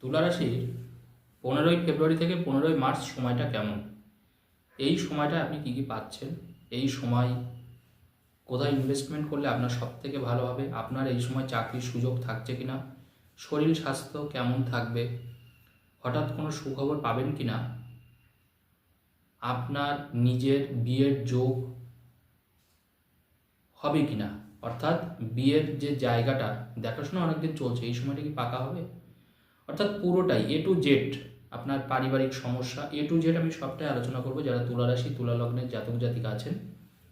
তুলা রাশির পনেরোই ফেব্রুয়ারি থেকে পনেরোই মার্চ সময়টা কেমন? এই সময়টা আপনি কী কী পাচ্ছেন? এই সময় কোথায় ইনভেস্টমেন্ট করলে আপনার সব থেকে ভালো হবে? আপনার এই সময় চাকরির সুযোগ থাকছে কি না শরীর স্বাস্থ্য কেমন থাকবে? হঠাৎ কোনো সুখবর পাবেন কি না আপনার নিজের বিয়ের যোগ হবে কি না অর্থাৎ বিয়ের যে জায়গাটা, দেখাশোনা অনেকদিন চলছে, এই সময়টা কি পাকা হবে? অর্থাৎ পুরোটাই এ টু জেড আপনার পারিবারিক সমস্যা এ টু জেড আমি সবটাই আলোচনা করব, যারা তুলা রাশি, তুলা লগ্নের জাতক জাতিকা আছেন,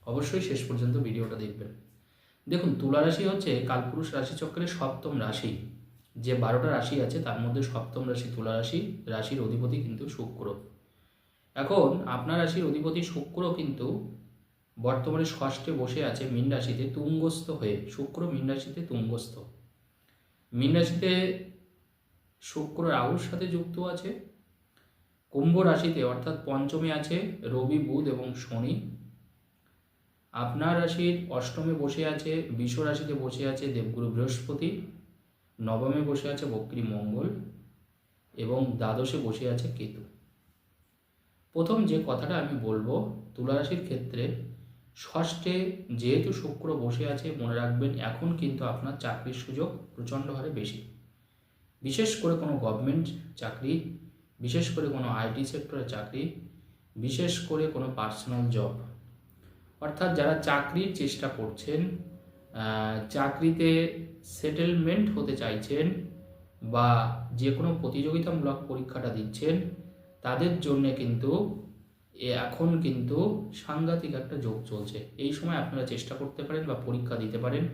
অবশ্যই শেষ পর্যন্ত ভিডিওটা দেখবেন। দেখুন, তুলা রাশি হচ্ছে কালপুরুষ রাশিচক্রের সপ্তম রাশি। যে বারোটা রাশি আছে, তার মধ্যে সপ্তম রাশি তুলা রাশি, রাশির অধিপতি কিন্তু শুক্র। এখন আপনার রাশির অধিপতি শুক্র কিন্তু বর্তমানে ষষ্ঠে বসে আছে মীন রাশিতে তুঙ্গস্থ হয়ে। শুক্র মীন রাশিতে তুঙ্গস্থ। মীন রাশিতে শুক্র রাহুর সাথে যুক্ত আছে, কুম্ভ রাশিতে অর্থাৎ পঞ্চমে আছে রবি, বুধ এবং শনি। আপনার রাশির অষ্টমে বসে আছে, বিষ রাশিতে বসে আছে দেবগুরু বৃহস্পতি, নবমে বসে আছে বক্রী মঙ্গল এবং দ্বাদশে বসে আছে কেতু। প্রথম যে কথাটা আমি বলব, তুলা রাশির ক্ষেত্রে ষষ্ঠে যেহেতু শুক্র বসে আছে, মনে রাখবেন এখন কিন্তু আপনার চাকরির সুযোগ প্রচণ্ড হারে বেশি। বিশেষ করে কোনো গভর্নমেন্ট চাকরি, বিশেষ করে কোনো আইটি সেক্টরের চাকরি, বিশেষ করে কোনো পার্সোনাল জব অর্থাৎ যারা চাকরির চেষ্টা করছেন চাকরিতে সেটেলমেন্ট হতে চাইছেন বা যে কোনো প্রতিযোগিতামূলক পরীক্ষাটা দিচ্ছেন, তাদের জন্য কিন্তু এখন কিন্তু সাংঘাতিক একটা যোগ চলছে। এই সময় আপনারা চেষ্টা করতে পারেন বা পরীক্ষা দিতে পারেন।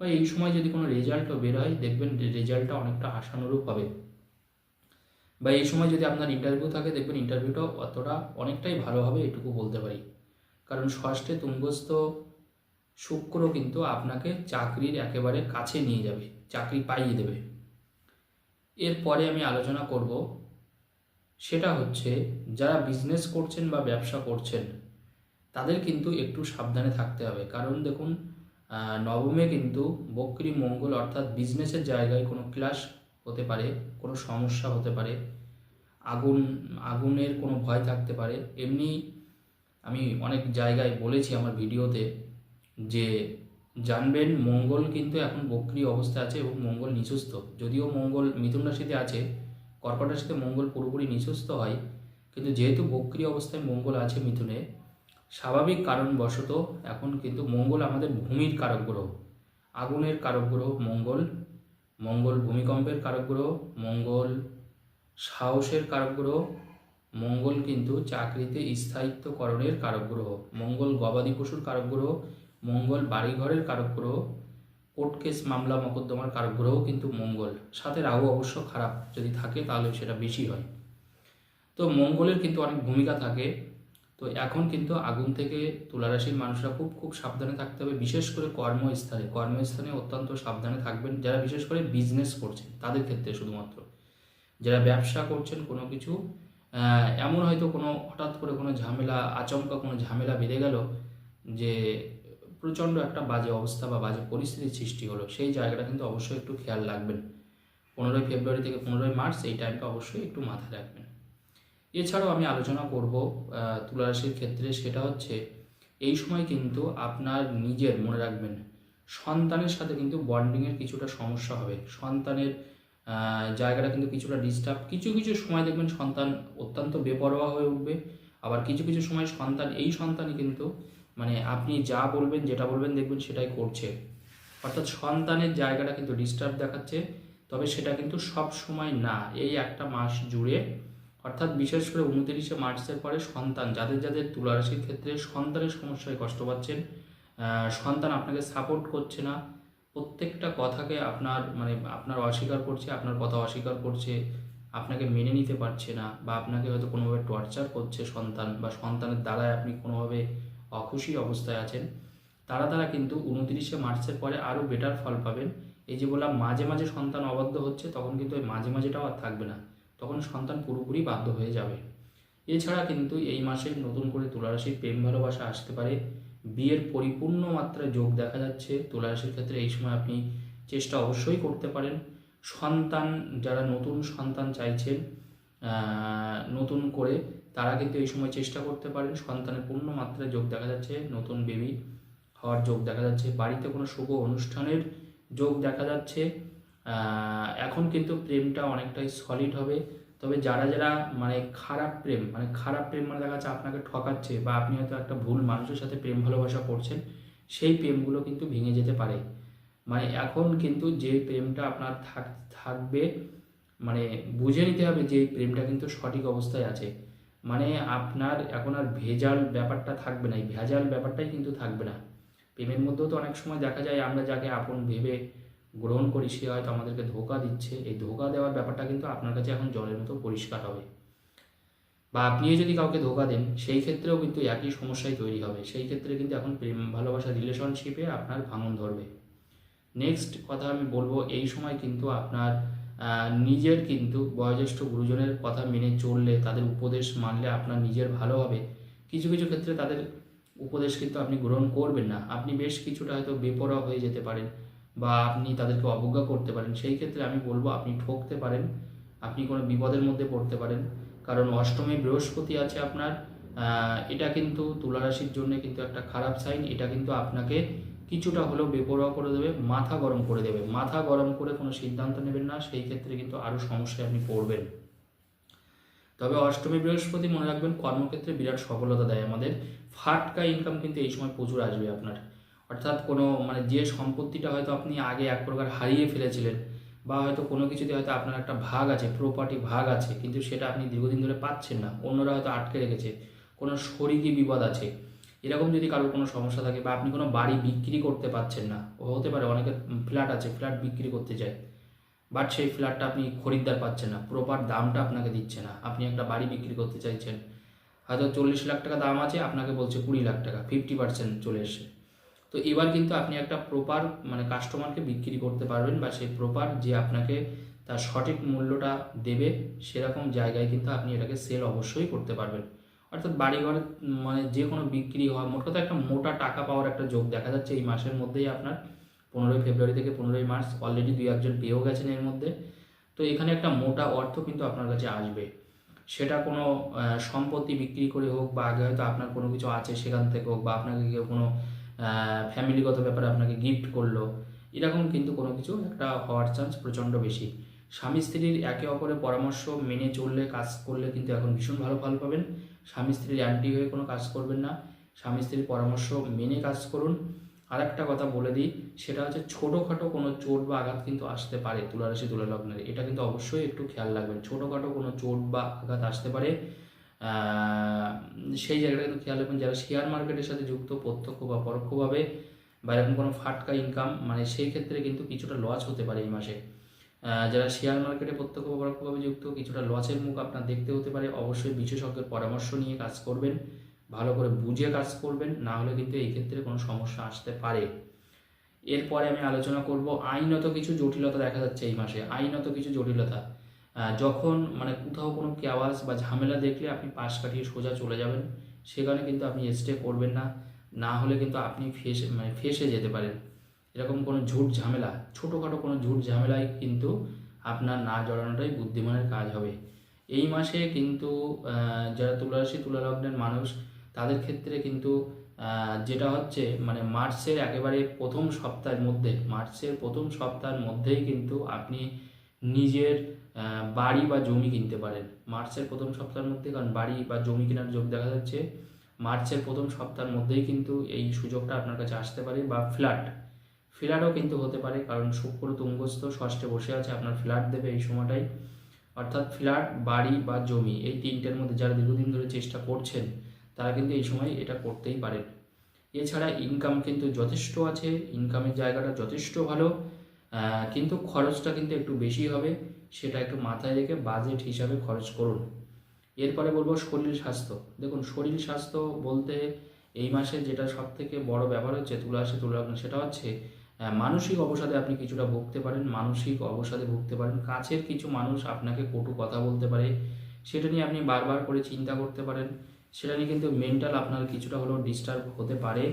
বা এই সময় যদি কোনো রেজাল্টও বের হয় দেখবেন রেজাল্টটা অনেকটা আশানুরূপ হবে। বা এই সময় যদি আপনার ইন্টারভিউ থাকে, দেখবেন ইন্টারভিউটাও অতটা অনেকটাই ভালো হবে, এটুকু বলতে পারি। কারণ ষষ্ঠে তুঙ্গস্থ শুক্র কিন্তু আপনাকে চাকরির একেবারে কাছে নিয়ে যাবে, চাকরি পাইয়ে দেবে। এরপরে আমি আলোচনা করব, সেটা হচ্ছে যারা বিজনেস করছেন বা ব্যবসা করছেন, তাদের কিন্তু একটু সাবধানে থাকতে হবে। কারণ দেখুন নবমে কিন্তু বক্রী মঙ্গল অর্থাৎ বিজনেসের জায়গায় কোনো ক্লাস হতে পারে, কোনো সমস্যা হতে পারে, আগুন, আগুনের কোনো ভয় থাকতে পারে। এমনি আমি অনেক জায়গায় বলেছি আমার ভিডিওতে যে জানবেন মঙ্গল কিন্তু এখন বক্রি অবস্থা আছে এবং মঙ্গল নিচস্থ যদিও মঙ্গল মিথুন রাশিতে আছে, কর্কট রাশিতে মঙ্গল পুরোপুরি নিচস্থ হয়, কিন্তু যেহেতু বক্রি অবস্থায় মঙ্গল আছে মিথুনে স্বাভাবিক কারণবশত এখন কিন্তু মঙ্গল আমাদের ভূমির কারক গ্রহ। আগুনের কারক গ্রহ মঙ্গল মঙ্গল ভূমিকম্পের কারক গ্রহ মঙ্গল, সাহসের কারক গ্রহ মঙ্গল কিন্তু চাকরিতে স্থায়িত্বকরণের কারক গ্রহ। মঙ্গল গবাদি পশুর কারক গ্রহ, মঙ্গল বাড়িঘরের কারক গ্রহ, কোর্ট কেস মামলা মকদ্দমার কারক গ্রহ কিন্তু মঙ্গল। সাথে রাহু অবশ্য খারাপ, যদি থাকে তাহলে সেটা বেশি হয়। তো মঙ্গলের কিন্তু অনেক ভূমিকা থাকে। তো এখন কিন্তু আগুন থেকে তুলারাশির মানুষরা খুব খুব সাবধানে থাকতে হবে, বিশেষ করে কর্মস্থানে কর্মস্থানে অত্যন্ত সাবধানে থাকবেন। যারা বিশেষ করে বিজনেস করছেন, তাদের ক্ষেত্রে শুধুমাত্র। যারা ব্যবসা করছেন, কোনো কিছু এমন হয়তো কোনো হঠাৎ করে কোনো ঝামেলা, আচমকা কোনো ঝামেলা বেঁধে গেল যে প্রচণ্ড একটা বাজে অবস্থা বা বাজে পরিস্থিতির সৃষ্টি হলো, সেই জায়গাটা কিন্তু অবশ্যই একটু খেয়াল রাখবেন। পনেরোই ফেব্রুয়ারি থেকে পনেরোই মার্চ এই টাইমটা অবশ্যই একটু মাথায় রাখবেন। এছাড়াও আমি আলোচনা করব তুলারাশির ক্ষেত্রে সেটা হচ্ছে এই সময় কিন্তু আপনার নিজের, মনে রাখবেন, সন্তানের সাথে কিন্তু বন্ডিংয়ের কিছুটা সমস্যা হবে। সন্তানের জায়গাটা কিন্তু কিছুটা ডিস্টার্ব কিছু কিছু সময় দেখবেন সন্তান অত্যন্ত বেপরোয়া হয়ে উঠবে, আবার কিছু কিছু সময় সন্তান, এই সন্তানই কিন্তু মানে আপনি যা বলবেন, যেটা বলবেন দেখবেন সেটাই করছে। অর্থাৎ সন্তানের জায়গাটা কিন্তু ডিস্টার্ব দেখাচ্ছে, তবে সেটা কিন্তু সব সময় না। এই একটা মাস জুড়ে অর্থাৎ বিশেষ করে উনতিরিশে মার্চের পরে সন্তান, যাদের যাদের তুলারাশির ক্ষেত্রে সন্তানের সমস্যায় কষ্ট পাচ্ছেন সন্তান আপনাকে সাপোর্ট করছে না, প্রত্যেকটা কথাকে আপনার মানে আপনার অস্বীকার করছে, আপনার কথা অস্বীকার করছে, আপনাকে মেনে নিতে পারছে না বা আপনাকে হয়তো কোনোভাবে টর্চার করছে সন্তান বা সন্তানের দ্বারায় আপনি কোনোভাবে অখুশি অবস্থায় আছেন, তারা তারা কিন্তু উনতিরিশে মার্চের পরে আরও বেটার ফল পাবেন। এই যে বললাম, মাঝে মাঝে সন্তান অবাধ্য হচ্ছে, তখন কিন্তু ওই মাঝে মাঝেটাও আর থাকবে না। তখন সন্তান পুরোপুরি বাধ্য হয়ে যাবে। এছাড়া কিন্তু এই মাসে নতুন করে তুলারাশির প্রেম ভালোবাসা আসতে পারে। বিয়ের পরিপূর্ণ মাত্রায় যোগ দেখা যাচ্ছে। তুলারাশির ক্ষেত্রে এই সময় আপনি চেষ্টা অবশ্যই করতে পারেন। সন্তান, যারা নতুন সন্তান চাইছেন নতুন করে তারা কিন্তু এই সময় চেষ্টা করতে পারেন। সন্তানের পূর্ণ মাত্রায় যোগ দেখা যাচ্ছে। নতুন বেবি হওয়ার যোগ দেখা যাচ্ছে। বাড়িতে কোনো শুভ অনুষ্ঠানের যোগ দেখা যাচ্ছে। এখন কিন্তু প্রেমটা অনেকটাই সলিড হবে। তবে যারা যারা মানে খারাপ প্রেম মানে খারাপ প্রেম মানে দেখা যাচ্ছে আপনাকে ঠকাচ্ছে বা আপনি হয়তো একটা ভুল মানুষের সাথে প্রেম ভালোবাসা করছেন, সেই প্রেমগুলো কিন্তু ভেঙে যেতে পারে। মানে এখন কিন্তু যে প্রেমটা আপনার থাক, থাকবে মানে বুঝে নিতে হবে যে প্রেমটা কিন্তু সঠিক অবস্থায় আছে। মানে আপনার এখন আর ভেজাল ব্যাপারটা থাকবে না, এই ভেজাল ব্যাপারটাই কিন্তু থাকবে না। প্রেমের মধ্যেও তো অনেক সময় দেখা যায় আমরা যাকে আপন ভেবে গ্রহণ করি সে হয়তো আমাদেরকে ধোকা দিচ্ছে। এই ধোকা দেওয়ার ব্যাপারটা কিন্তু আপনার কাছে এখন জলের মতো পরিষ্কার হবে। বা আপনিও যদি কাউকে ধোকা দেন, সেই ক্ষেত্রেও কিন্তু একই সমস্যাই তৈরি হবে। সেই ক্ষেত্রে কিন্তু এখন প্রেম, ভালোবাসা রিলেশনশিপে আপনার ভাঙন ধরবে। নেক্সট কথা আমি বলব, এই সময় কিন্তু আপনার নিজের কিন্তু বয়োজ্যেষ্ঠ গুরুজনের কথা মেনে চললে, তাদের উপদেশ মানলে আপনার নিজের ভালো হবে। কিছু কিছু ক্ষেত্রে তাদের উপদেশ কিন্তু আপনি গ্রহণ করবেন না। আপনি বেশ কিছুটা হয়তো বেপরোয়া হয়ে যেতে পারেন। বা আপনি তাদেরকে অবজ্ঞা করতে পারেন, সেই ক্ষেত্রে আমি বলব আপনি ঠকতে পারেন। আপনি কোনো বিপদের মধ্যে পড়তে পারেন। কারণ অষ্টমী বৃহস্পতি আছে আপনার এটা কিন্তু তুলা রাশির জন্য কিন্তু একটা খারাপ সাইন এটা কিন্তু আপনাকে কিছুটা হলেও বেপরোয়া করে দেবে, মাথা গরম করে দেবে। মাথা গরম করে কোনো সিদ্ধান্ত নেবেন না, সেই ক্ষেত্রে কিন্তু আরও সমস্যায় আপনি পড়বেন। তবে অষ্টমী বৃহস্পতি মনে রাখবেন, কর্মক্ষেত্রে বিরাট সফলতা দেয় আমাদের। ফাটকা ইনকাম কিন্তু এই সময় প্রচুর আসবে আপনার। অর্থাৎ কোনো মানে যে সম্পত্তিটা হয়তো আপনি আগে এক প্রকার হারিয়ে ফেলেছিলেন বা হয়তো কোনো কিছুতে হয়তো আপনার একটা ভাগ আছে প্রপার্টি ভাগ আছে, কিন্তু সেটা আপনি দীর্ঘদিন ধরে পাচ্ছেন না, অন্যরা হয়তো আটকে রেখেছে, কোনো শরিকি বিপদ আছে। এরকম যদি কারোর কোনো সমস্যা থাকে বা আপনি কোনো বাড়ি বিক্রি করতে পারছেন না হতে পারে অনেকের ফ্ল্যাট আছে ফ্ল্যাট বিক্রি করতে চায় বাট সেই ফ্ল্যাটটা আপনি খরিদ্দার পাচ্ছেন না প্রপার দামটা আপনাকে দিচ্ছে না, আপনি একটা বাড়ি বিক্রি করতে চাইছেন, হয়তো চল্লিশ লাখ টাকা দাম আছে, আপনাকে বলছে কুড়ি লাখ টাকা ফিফটি পার্সেন্ট চলে এসে তো এবার কিন্তু আপনি একটা প্রপার মানে কাস্টমারকে বিক্রি করতে পারবেন বা সেই প্রপার যে আপনাকে তার সঠিক মূল্যটা দেবে, সেরকম জায়গায় কিন্তু আপনি এটাকে সেল অবশ্যই করতে পারবেন। অর্থাৎ বাড়িঘরে মানে যে কোনো বিক্রি হওয়া, মোট কথা একটা মোটা টাকা পাওয়ার একটা যোগ দেখা যাচ্ছে এই মাসের মধ্যেই আপনার পনেরোই ফেব্রুয়ারি থেকে পনেরোই মার্চ অলরেডি দুই একজন পেয়েও গেছেন এর মধ্যে। তো এখানে একটা মোটা অর্থ কিন্তু আপনার কাছে আসবে। সেটা কোনো সম্পত্তি বিক্রি করে হোক বা আগে হয়তো আপনার কোনো কিছু আছে সেখান থেকে হোক বা আপনাকে কেউ কোনো ফ্যামিলিগত ব্যাপারে আপনাকে গিফট করল, এরকম কিন্তু কোনো কিছু একটা হওয়ার চান্স প্রচণ্ড বেশি। স্বামী স্ত্রীর একে অপরের পরামর্শ মেনে চললে, কাজ করলে কিন্তু এখন ভীষণ ভালো ফল পাবেন। স্বামী স্ত্রীর অ্যান্টি হয়ে কোনো কাজ করবেন না। স্বামী স্ত্রীর পরামর্শ মেনে কাজ করুন। আর একটা কথা বলে দিই, সেটা হচ্ছে ছোটোখাটো কোনো চোট বা আঘাত কিন্তু আসতে পারে তুলারাশি তুলা লগ্নের এটা কিন্তু অবশ্যই একটু খেয়াল রাখবেন। ছোটোখাটো কোনো চোট বা আঘাত আসতে পারে। সেই জায়গাটা কিন্তু খেয়াল রাখবেন, যারা শেয়ার মার্কেটের সাথে যুক্ত, প্রত্যক্ষ বা পরোক্ষভাবে বা এরকম কোনো ফাটকা ইনকাম মানে সেই ক্ষেত্রে কিন্তু কিছুটা লস হতে পারে এই মাসে। যারা শেয়ার মার্কেটে প্রত্যক্ষ বা পরোক্ষভাবে যুক্ত, কিছুটা লসের মুখ আপনার দেখতে হতে পারে। অবশ্যই বিশেষজ্ঞের পরামর্শ নিয়ে কাজ করবেন, ভালো করে বুঝে কাজ করবেন, না হলে কিন্তু এই ক্ষেত্রে কোনো সমস্যা আসতে পারে। এরপরে আমি আলোচনা করব, আইনত কিছু জটিলতা দেখা যাচ্ছে এই মাসে। আইনত কিছু জটিলতা। যখন মানে কোথাও কোনো কেওয়াজ বা ঝামেলা দেখলে আপনি পাশ কাটিয়ে সোজা চলে যাবেন, সেখানে কিন্তু আপনি স্টে করবেন না। না হলে কিন্তু আপনি ফেসে মানে ফেসে যেতে পারেন। এরকম কোনো ঝুট ঝামেলা, ছোটোখাটো কোনো ঝুট ঝামেলায় কিন্তু আপনার না জড়ানোটাই বুদ্ধিমানের কাজ হবে। এই মাসে কিন্তু যারা তুলারাশি, তুলা লগ্নের মানুষ, তাদের ক্ষেত্রে কিন্তু যেটা হচ্ছে মানে মার্চের একেবারে প্রথম সপ্তাহের মধ্যে, মার্চের প্রথম সপ্তাহের মধ্যেই কিন্তু আপনি নিজের বাড়ি বা জমি কিনতে পারেন। মার্চের প্রথম সপ্তাহের মধ্যে, কারণ বাড়ি বা জমি কেনার যোগ দেখা যাচ্ছে, মার্চের প্রথম সপ্তাহের মধ্যেই কিন্তু এই সুযোগটা আপনার কাছে আসতে পারে বা ফ্ল্যাট। ফ্ল্যাটও কিন্তু হতে পারে, কারণ শুক্র, তুঙ্গস্থ, ষষ্ঠে বসে আছে, আপনার ফ্ল্যাট দেবে এই সময়টাই। অর্থাৎ ফ্ল্যাট, বাড়ি বা জমি, এই তিনটের মধ্যে যারা দীর্ঘদিন ধরে চেষ্টা করছেন, তারা কিন্তু এই সময় এটা করতেই পারেন। এছাড়া ইনকাম কিন্তু যথেষ্ট আছে ইনকামের জায়গাটা যথেষ্ট ভালো কিন্তু খরচটা কিন্তু একটু বেশি হবে। সেটা একটু মাথায় রেখে বাজেট হিসাবে খরচ করুন। এরপরে বলব শরীর স্বাস্থ্য। দেখুন, শরীর স্বাস্থ্য বলতে এই মাসে যেটা সব থেকে বড় ব্যাপার হচ্ছে তুলা আসে তুলা সেটা হচ্ছে মানসিক অবসাদে আপনি কিছুটা ভুগতে পারেন, মানসিক অবসাদে ভুগতে পারেন। কাছের কিছু মানুষ আপনাকে কটু কথা বলতে পারে। সেটা নিয়ে আপনি বারবার করে চিন্তা করতে পারেন। সেটা নিয়ে কিন্তু মেন্টাল আপনার কিছুটা হলেও ডিস্টার্ব হতে পারে।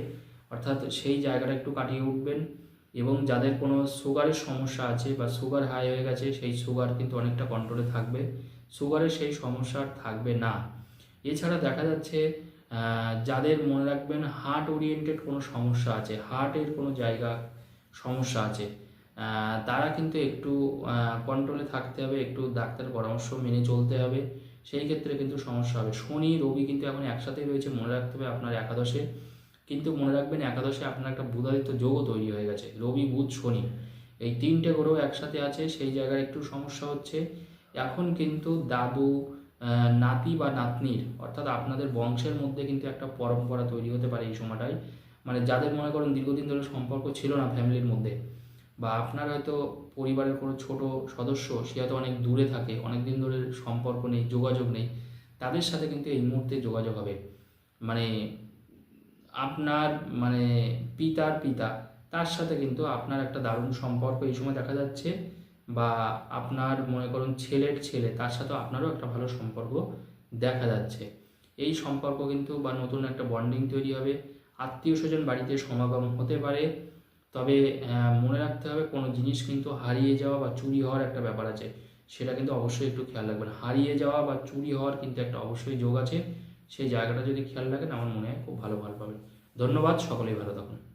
অর্থাৎ সেই জায়গাটা একটু কাটিয়ে উঠবেন। এবং যাদের কোনো সুগারের সমস্যা আছে বা সুগার হাই হয়ে গেছে, সেই সুগার কিন্তু অনেকটা কন্ট্রোলে থাকবে। সুগারের সেই সমস্যা থাকবে না। এছাড়া দেখা যাচ্ছে যাদের মনে রাখবেন হার্ট ওরিয়েন্টেড কোনো সমস্যা আছে হার্টের কোনো জায়গা সমস্যা আছে তারা কিন্তু একটু কন্ট্রোলে থাকতে হবে, একটু ডাক্তারের পরামর্শ মেনে চলতে হবে। সেই ক্ষেত্রে কিন্তু সমস্যা হবে। শনি, রবি কিন্তু এখন একসাথেই রয়েছে, মনে রাখতে হবে আপনার একাদশে। কিন্তু মনে রাখবেন, একাদশে আপনার একটা বুধাদিত্য যোগও তৈরি হয়ে গেছে, রবি, বুধ, শনি। এই তিনটে গ্রহ একসাথে আছে, সেই জায়গায় একটু সমস্যা হচ্ছে। এখন কিন্তু দাদু নাতি বা নাতনির, অর্থাৎ আপনাদের বংশের মধ্যে কিন্তু একটা পরম্পরা তৈরি হতে পারে এই সময়টায়। মানে যাদের মনে করেন দীর্ঘদিন ধরে সম্পর্ক ছিল না ফ্যামিলির মধ্যে, বা আপনার হয়তো পরিবারের কোনো ছোট সদস্য, সে হয়তো অনেক দূরে থাকে অনেক দিন ধরে সম্পর্ক নেই, যোগাযোগ নেই, তাদের সাথে কিন্তু এই মুহূর্তে যোগাযোগ হবে। মানে আপনার মানে পিতার পিতা, তার সাথে কিন্তু আপনার একটা দারুণ সম্পর্ক এই সময় দেখা যাচ্ছে বা আপনার মনে করুন ছেলের ছেলে, তার সাথেও আপনারও একটা ভালো সম্পর্ক দেখা যাচ্ছে। এই সম্পর্ক কিন্তু বা নতুন একটা বন্ডিং তৈরি হবে। আত্মীয় স্বজন বাড়িতে সমাগম হতে পারে, তবে মনে রাখতে হবে কোনো জিনিস কিন্তু হারিয়ে যাওয়া বা চুরি হওয়ার একটা ব্যাপার আছে। সেটা কিন্তু অবশ্যই একটু খেয়াল রাখবেন। হারিয়ে যাওয়া বা চুরি হওয়ার কিন্তু একটা অবশ্যই যোগ আছে। সেই জায়গাটা যদি খেয়াল রাখেন, আমার মনে হয় খুব ভালো ভালো পাবেন। ধন্যবাদ, সকলেই ভালো থাকুন।